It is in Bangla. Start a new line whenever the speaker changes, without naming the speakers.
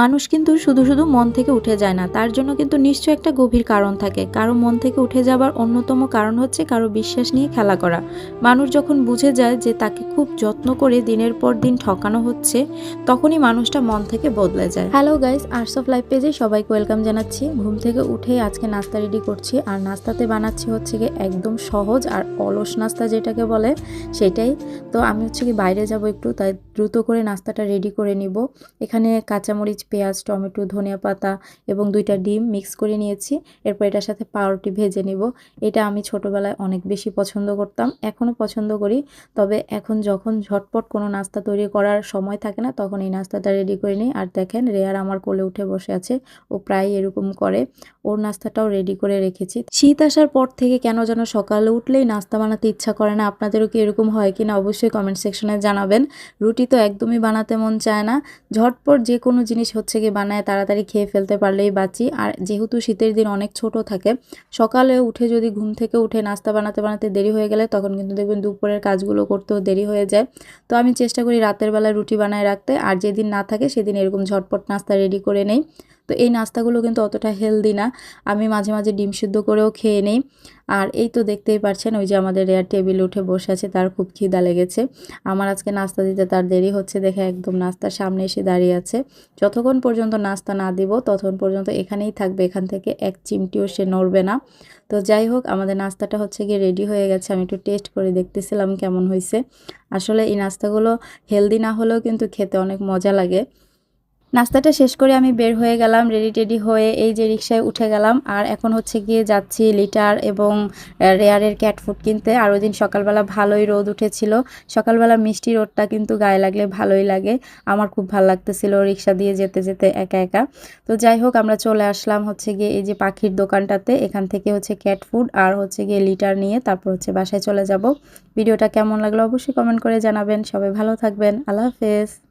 মানুষ কিন্তু শুধু শুধু মন থেকে উঠে যায় না, তার জন্য কিন্তু নিশ্চয় একটা গভীর কারণ থাকে। কারও মন থেকে উঠে যাবার অন্যতম কারণ হচ্ছে কারও বিশ্বাস নিয়ে খেলা করা। মানুষ যখন বুঝে যায় যে তাকে খুব যত্ন করে দিনের পর দিন ঠকানো হচ্ছে, তখনই মানুষটা মন থেকে বদলে যায়। Hello guys arts of life পেজে সবাইকে ওয়েলকাম জানাচ্ছি। ঘুম থেকে উঠে আজকে নাস্তা রেডি করছি। আর নাস্তাতে বানাচ্ছি হচ্ছে গিয়ে একদম সহজ আর অলস নাস্তা যেটাকে বলে সেটাই। তো আমি হচ্ছে কি বাইরে যাব একটু, তাই দ্রুত করে নাস্তাটা রেডি করে নিব। এখানে কাঁচামরিচ, পেঁয়াজ, টমেটো, ধনিয়া পাতা এবং দুইটা ডিম মিক্স করে নিয়েছি। এরপর এটার সাথে পাউরুটি ভেজে নিব। এটা আমি ছোটোবেলায় অনেক বেশি পছন্দ করতাম, এখনও পছন্দ করি। তবে এখন যখন ঝটপট কোনো নাস্তা তৈরি করার সময় থাকে না, তখন এই নাস্তাটা রেডি করে নিই। আর দেখেন, রেয়ার আমার কোলে উঠে বসে আছে, ও প্রায় এরকম করে। ওর নাস্তাটাও রেডি করে রেখেছি। শীত আসার পর থেকে কেন যেন সকালে উঠলেই নাস্তা বানাতে ইচ্ছা করে না। আপনাদেরও কি এরকম হয় কি না অবশ্যই কমেন্ট সেকশনে জানাবেন। রুটি তো একদমই বানাতে মন চায় না। ঝটপট যে কোনো জিনিস হচ্ছে কি বানায়, তাড়াতাড়ি খেয়ে ফেলতে পারলেই বাঁচি। আর যেহেতু শীতের দিন অনেক ছোট থাকে, সকালে উঠে যদি ঘুম থেকে উঠে নাস্তা বানাতে বানাতে দেরি হয়ে গেলে তখন কিন্তু দেখবেন দুপুরের কাজগুলো করতেও দেরি হয়ে যায়। তো আমি চেষ্টা করি রাতের বেলা রুটি বানায় রাখতে। আর যেদিন না থাকে সেদিন এরকম ঝটপট নাস্তা রেডি করে নেই। তো এই নাস্তাগুলো কিন্তু অতটা হেলদি না। আমি মাঝে মাঝে ডিম সিদ্ধ করেও খেয়ে নেই। আর এই তো দেখতেই পাচ্ছেন ওই যে আমাদের রেয়ার টেবিল উঠে বসে আছে, তার খুব খিদা লেগেছে। আমার আজকে নাস্তা দিতে তার দেরি হচ্ছে, দেখে একদম নাস্তার সামনে এসে দাঁড়িয়ে আছে। যতক্ষণ পর্যন্ত নাস্তা না দিব, ততক্ষণ পর্যন্ত এখানেই থাকবে, এখান থেকে এক চিমটিও সে নড়বে না। তো যাই হোক, আমাদের নাস্তাটা হচ্ছে গিয়ে রেডি হয়ে গেছে। আমি একটু টেস্ট করে দেখতেছিলাম কেমন হয়েছে আসলে এই নাস্তাগুলো হেলদি না হলেও কিন্তু খেতে অনেক মজা লাগে। নাস্তাটা শেষ করে আমি বের হয়ে গেলাম রেডি টেডি হয়ে এই যে রিক্সায় উঠে গেলাম। আর এখন হচ্ছে গিয়ে যাচ্ছি লিটার এবং রেয়ারের ক্যাট ফুড কিনতে। আর ওই দিন সকালবেলা ভালোই রোদ উঠেছিল। সকালবেলা মিষ্টি রোদটা কিন্তু গায়ে লাগলে ভালোই লাগে। আমার খুব ভালো লাগতেছিল রিক্সা দিয়ে যেতে যেতে একা একা। তো যাই হোক, আমরা চলে আসলাম হচ্ছে গিয়ে এই যে পাখির দোকানটাতে। এখান থেকে হচ্ছে ক্যাট ফুড আর হচ্ছে গিয়ে লিটার নিয়ে তারপর হচ্ছে বাসায় চলে যাব। ভিডিওটা কেমন লাগল অবশ্যই কমেন্ট করে জানাবেন। সবাই ভালো থাকবেন। আল্লাহ হাফেজ।